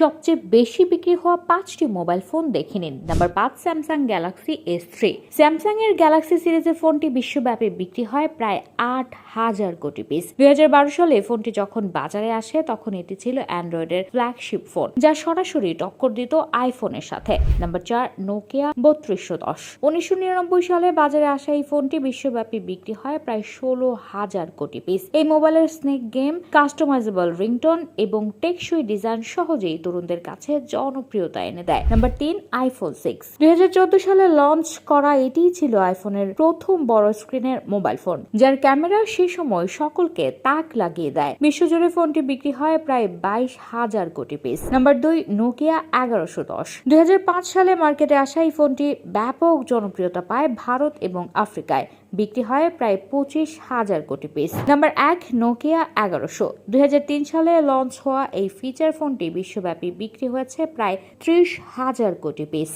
সবচেয়ে বেশি বিক্রি হওয়া পাঁচটি মোবাইল ফোন দেখে নিন। নাম্বার পাঁচ Samsung Galaxy S three Samsung এর গ্যালাক্সি সিরিজের ফোনটি বিশ্বব্যাপী বিক্রি হয় প্রায় আট হাজার কোটি পিস দুই সালে ফোনটি যখন বাজারে আসে, তখন এটি ছিল অ্যান্ড্রয়েডের ফ্ল্যাগশিপ ফোন যা সরাসরি টক্কর দিত আইফোনের সাথে। নাম্বার চার নোকিয়া বত্রিশশো দশ। উনিশশো নিরানব্বই সালে বাজারে আসা এই ফোনটি বিশ্বব্যাপী বিক্রি হয় প্রায় ষোলো হাজার কোটি পিস এই মোবাইলের স্নেক গেম কাস্টমাইজেবল রিংটোন এবং টেকসই ডিজাইন সহজেই তরুণদের কাছে জনপ্রিয়তা এনে দেয়। নাম্বার তিন আইফোন সিক্স দুই সালে লঞ্চ করা এটিই ছিল আইফোনের প্রথম বড় স্ক্রিনের মোবাইল ফোন যার ক্যামেরা সে সময় সকলকে তাক লাগিয়ে দেয়। বিশ্বজুড়ে ফোনটি বিক্রি হয় প্রায় বাইশ হাজার কোটি পিস নাম্বার দুই নোকিয়া এগারোশো দশ। দুই সালে মার্কেটে আসা এই ফোনটি ব্যাপক জনপ্রিয়তা পায় ভারত এবং আফ্রিকায়। বিক্রি হয় প্রায় পঁচিশ হাজার কোটি পিস নাম্বার এক নোকিয়া এগারোশো। দুই হাজার তিন সালে লঞ্চ হওয়া এই ফিচার ফোনটি বিশ্বব্যাপী। বিক্রি হয়েছে প্রায় ত্রিশ হাজার কোটি পিস